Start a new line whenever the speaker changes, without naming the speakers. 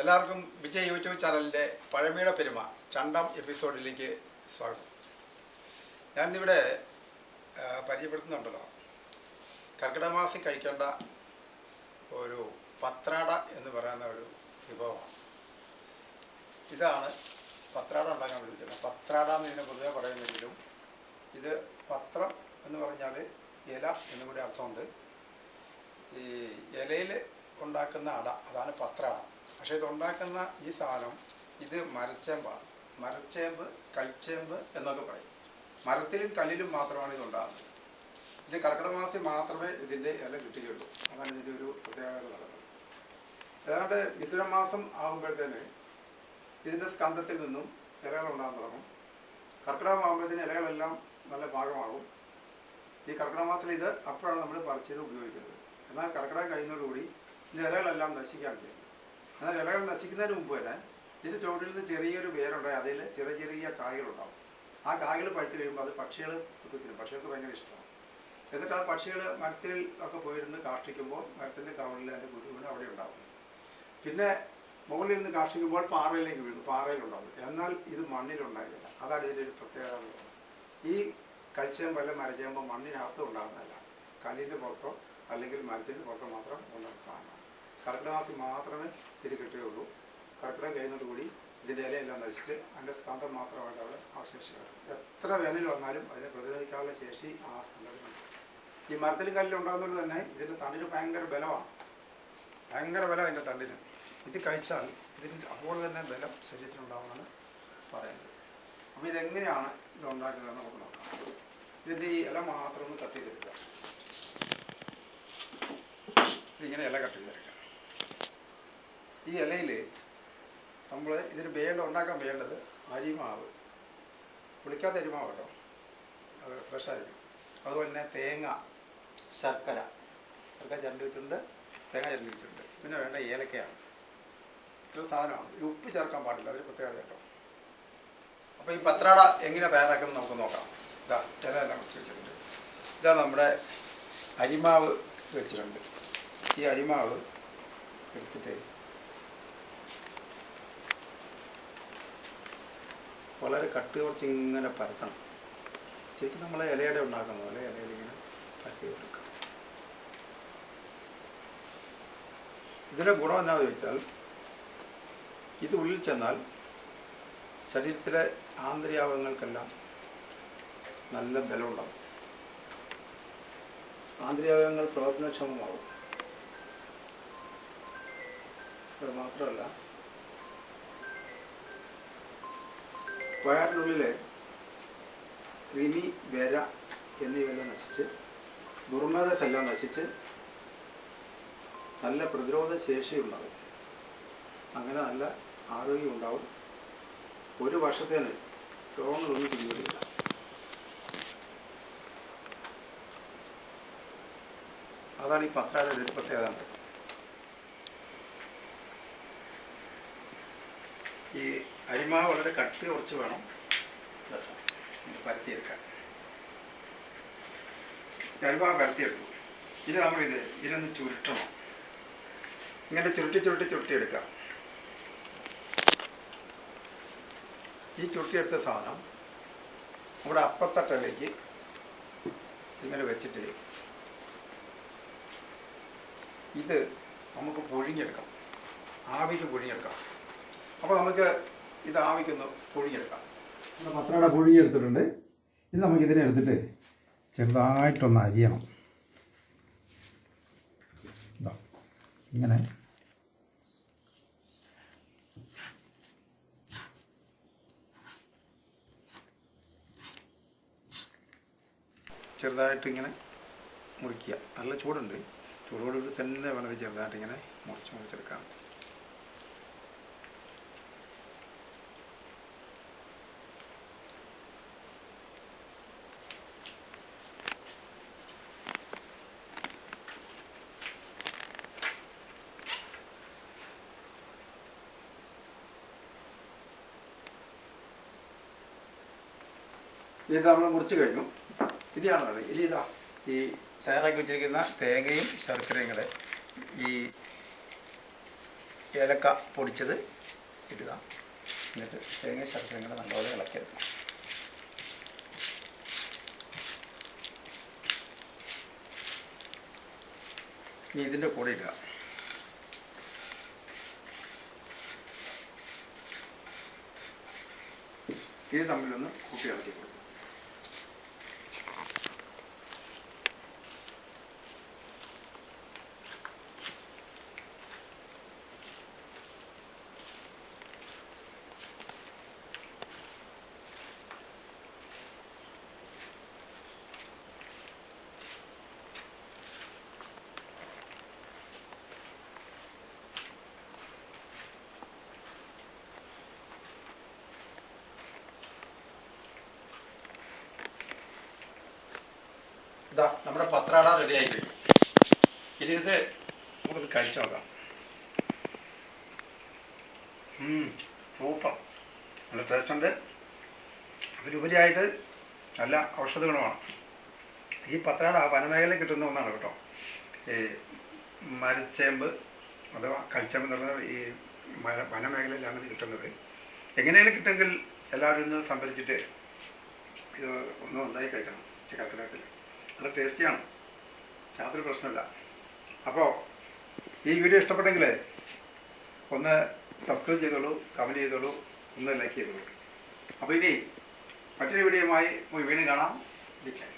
എല്ലാവർക്കും വിജയ് യൂട്യൂബ് ചാനലിന്റെ പഴമയുടെ പെരുമ രണ്ടാം എപ്പിസോഡിലേക്ക് സ്വാഗതം. ഞാനിവിടെ പരിചയപ്പെടുത്തുന്നുണ്ടല്ലോ. കർക്കിടക മാസം കഴിക്കേണ്ട ഒരു പത്രാട എന്ന് പറയുന്ന ഒരു വിഭവമാണ്. ഇതാണ് പത്രാട ഉണ്ടാക്കാൻ വിളിക്കുന്നത്. പത്രാട എന്ന് ഇതിനെ പൊതുവെ പറയുന്നെങ്കിലും ഇത് പത്രം എന്ന് പറഞ്ഞാൽ ഇല എന്നും കൂടി അർത്ഥമുണ്ട്. ഈ ഇലയിൽ ഉണ്ടാക്കുന്ന അട അതാണ് പത്രാട. പക്ഷേ ഇതുണ്ടാക്കുന്ന ഈ സാധനം ഇത് മരച്ചേമ്പാണ് മരച്ചേമ്പ് കൽച്ചേമ്പ് എന്നൊക്കെ പറയും. മരത്തിലും കല്ലിലും മാത്രമാണ് ഇത് ഉണ്ടാകുന്നത് ഇത് കർക്കിടക മാസത്തിൽ മാത്രമേ ഇതിന്റെ ഇല കിട്ടുകയുള്ളൂ. അതാണ് ഇതിന്റെ ഒരു പ്രത്യേകത നടക്കുന്നത് ഏതാണ്ട് മിഥുനമാസം ആകുമ്പോഴത്തേന് ഇതിന്റെ സ്കന്ധത്തിൽ നിന്നും ഇലകൾ ഉണ്ടാകാൻ തുടങ്ങും. കർക്കിടകം ആകുമ്പോഴത്തേന് ഇലകളെല്ലാം നല്ല ഭാഗമാകും ഈ കർക്കിടമാസത്തിൽ ഇത് അപ്പോഴാണ് നമ്മൾ പറിച്ചത് ഉപയോഗിക്കുന്നത്. എന്നാൽ കർക്കിടകം കഴിയുന്നതോടുകൂടി ഇതിന്റെ ഇലകളെല്ലാം നശിക്കുകയാണ് ചെയ്യുന്നത്. എന്നാൽ ഇലകൾ നശിക്കുന്നതിന് മുമ്പ് തന്നെ ഇതിന്റെ ചുവട്ടിൽ നിന്ന് ചെറിയൊരു വേരുണ്ടായി അതിൽ ചെറിയ ചെറിയ കായകളുണ്ടാവും. ആ കായകൾ പഴുത്ത് കഴിയുമ്പോൾ അത് പക്ഷികൾ തിന്നും. പക്ഷികൾക്ക് ഭയങ്കര ഇഷ്ടമാണ്. എന്നിട്ട് ആ പക്ഷികൾ മരത്തിൽ ഒക്കെ പോയിരുന്ന് കാഷ്ടിക്കുമ്പോൾ മരത്തിന്റെ കവളിൽ അതിന്റെ കുരുവിന് അവിടെ ഉണ്ടാവും. പിന്നെ മുകളിൽ നിന്ന് കാഷ്ടിക്കുമ്പോൾ പാറയിലേക്ക് വീഴുന്നു പാറയിലുണ്ടാവും. എന്നാൽ ഇത് മണ്ണിലുണ്ടാകില്ല. അതാണ് ഇതിന്റെ ഒരു പ്രത്യേകത ഈ കൽച്ചയം വല്ല മരച്ചേമ്പോ മണ്ണിനകത്ത് ഉണ്ടാകുന്നതല്ല. കല്ലിന്റെ പുറത്തോ അല്ലെങ്കിൽ മരത്തിന്റെ പുറത്തോ മാത്രം കർക്കിടമാസി മാത്രമേ ഇത് കിട്ടുകയുള്ളൂ. കർക്കിടകം കഴിയുന്നതോടുകൂടി ഇതിന്റെ ഇലയെല്ലാം നശിച്ച് അതിന്റെ സ്കന്ധം മാത്രമായിട്ട് അവിടെ അവശേഷിക്കുന്നത് എത്ര വേനൽ വന്നാലും അതിനെ പ്രതിരോധിക്കാനുള്ള ശേഷി ആ സ്കന്ധത്തിനുണ്ട് ഈ മരത്തിലും കല്ലിലും ഉണ്ടാകുന്നത് തന്നെ ഇതിന്റെ തണ്ടിന് ഭയങ്കര ബലമാണ്. ഭയങ്കര ബലം അതിന്റെ തണ്ടിന്. ഇത് കഴിച്ചാൽ ഇതിന്റെ അപ്പോൾ തന്നെ ബലം ശരീരത്തിനുണ്ടാവുമെന്നാണ് പറയുന്നത്. അപ്പോൾ ഇതെങ്ങനെയാണ് ഇത് ഉണ്ടാക്കുന്നതെന്ന് നമുക്ക് നോക്കാം. ഇതിന്റെ ഈ ഇല മാത്രം ഒന്ന് കട്ട് ചെയ്തെടുക്കുക. ഇതിങ്ങനെ ഇല കട്ട് ചെയ്തെടുക്കുക. ഈ ഇലയിൽ നമ്മൾ ഇതിന് വേണ്ട ഉണ്ടാക്കാൻ വേണ്ടത് അരിമാവ്. പുളിക്കാത്ത അരിമാവ് കേട്ടോ. അത് ഫ്രഷായിരിക്കും അതുപോലെ തന്നെ തേങ്ങ ശർക്കര. ശർക്കര ചരണ്ടി വെച്ചിട്ടുണ്ട് തേങ്ങ ചരണ്ടി പിന്നെ വേണ്ട ഏലക്കയാണ്. ഇത്ര സാധനമാണ്. ഈ ഉപ്പ് ചേർക്കാൻ പാടില്ല. അതൊരു പ്രത്യേകത കേട്ടോ. അപ്പോൾ ഈ പത്രാട എങ്ങനെ തയ്യാറാക്കുന്നത് നമുക്ക് നോക്കാം. ഇതാ ഇലയെല്ലാം വെച്ച് വെച്ചിട്ടുണ്ട്. ഇതാണ് നമ്മുടെ അരിമാവ് വെച്ചിട്ടുണ്ട്. ഈ അരിമാവ് എടുത്തിട്ട് വളരെ കട്ടി കുറച്ച് ഇങ്ങനെ പരത്തണം. ശരിക്കും നമ്മൾ ഇലയുടെ ഉണ്ടാക്കുന്ന പോലെ ഇലയിൽ ഇങ്ങനെ പരത്തി കൊടുക്കുക. ഇതിന്റെ ഗുണം എന്നാന്ന് ചോദിച്ചാൽ ഇത് ഉള്ളിൽ ചെന്നാൽ ശരീരത്തിലെ ആന്തരികാവയവങ്ങൾക്കെല്ലാം നല്ല ബലമുണ്ടാകും ആന്തരികാവയവങ്ങൾ പ്രവർത്തനക്ഷമമാകും അത് മാത്രമല്ല വയറിനുള്ളിലെ കൃമി വര എന്നിവയെല്ലാം നശിച്ച് ദുർമേധസ് എല്ലാം നശിച്ച് നല്ല പ്രതിരോധ ശേഷി ഉണ്ടാവും. അങ്ങനെ നല്ല ആരോഗ്യം ഉണ്ടാവും. ഒരു വർഷത്തേന് രോഗങ്ങളൊന്നും പിന്നീടില്ല അതാണ് ഈ ഒരു പ്രത്യേകത. ഈ അരിമാവ് വളരെ കട്ടി കുറച്ച് വേണം. പരത്തിയെടുക്കാൻ. അരിമാവ് പരത്തിയെടുക്കും. ഇനി ഇത് ഇതിനൊന്ന് ചുരുട്ടണം. ഇങ്ങനെ ചുരുട്ടി ചുരുട്ടി ചുരുട്ടിയെടുക്കാം. ഈ ചുരുട്ടിയെടുത്ത സാധനം നമ്മുടെ അപ്പത്തട്ടയിലേക്ക് ഇങ്ങനെ വെച്ചിട്ട് ഇത് നമുക്ക് പൊഴിഞ്ഞെടുക്കാം ആവിക്ക് പൊഴിഞ്ഞെടുക്കാം അപ്പോൾ നമുക്ക് ഇത് ആവിക്കുന്ന പൊഴിഞ്ഞെടുക്കാം പത്രട പൊഴിഞ്ഞെടുത്തിട്ടുണ്ട് ഇത് നമുക്ക് ഇതിനെ എടുത്തിട്ട് ചെറുതായിട്ടൊന്ന് അരിയണം. ഇതാ ഇങ്ങനെ. ചെറുതായിട്ട് ഇങ്ങനെ മുറിക്കുക. നല്ല ചൂടുണ്ട്. ചൂടോടുകൂടി തന്നെ വളരെ ചെറുതായിട്ട് ഇങ്ങനെ മുറിച്ച് മുറിച്ചെടുക്കാം ഇത് നമ്മൾ മുറിച്ച് കഴിഞ്ഞു. ഇനിയാണ് വേണ്ടത്. ഇനി ഇതാ ഈ തയ്യാറാക്കി വെച്ചിരിക്കുന്ന തേങ്ങയും ശർക്കരയും കൂടെ ഈ ഏലക്ക പൊടിച്ചത് ഇടുക. എന്നിട്ട് തേങ്ങ ശർക്കരയും കൂടെ നല്ലപോലെ ഇളക്കിയെടുക്കണം ഇനി ഇതിന്റെ കൂടെ ഇടുക. ഇത് തമ്മിലൊന്ന് കൂട്ടി ഇളക്കി കൊടുക്കും ഇതാ നമ്മുടെ പത്രാട റെഡിയായി കഴിഞ്ഞു ഇനി ഇത് നമുക്ക് കഴിച്ചു നോക്കാം. സൂപ്പർ നല്ല ടേസ്റ്റ് ഉണ്ട്. അതിലുപരിയായിട്ട് നല്ല ഔഷധ ഗുണമാണ് ഈ പത്രാട വനമേഖലയിൽ കിട്ടുന്ന ഒന്നാണ് കേട്ടോ. ഈ മരച്ചേമ്പ് അഥവാ കൽച്ചേമ്പ് എന്ന് പറയുന്നത് ഈ മര വനമേഖലയിലാണ് ഇത് കിട്ടുന്നത്. എങ്ങനെയാണ് കിട്ടുമെങ്കിൽ എല്ലാവരും ഒന്ന് സംഭരിച്ചിട്ട് ഇത് ഒന്ന് ഒന്നായി കഴിക്കണം. കർക്കിടകത്തിൽ നല്ല ടേസ്റ്റിയാണ്. യാതൊരു പ്രശ്നമില്ല. അപ്പോൾ ഈ വീഡിയോ ഇഷ്ടപ്പെട്ടെങ്കിൽ ഒന്ന് സബ്സ്ക്രൈബ് ചെയ്തോളൂ കമന്റ് ചെയ്തോളൂ ഒന്ന് ലൈക്ക് ചെയ്തോളൂ. അപ്പോൾ ഇനി മറ്റൊരു വീഡിയോയുമായി വീണ്ടും കാണാം. വിളിച്ചാൽ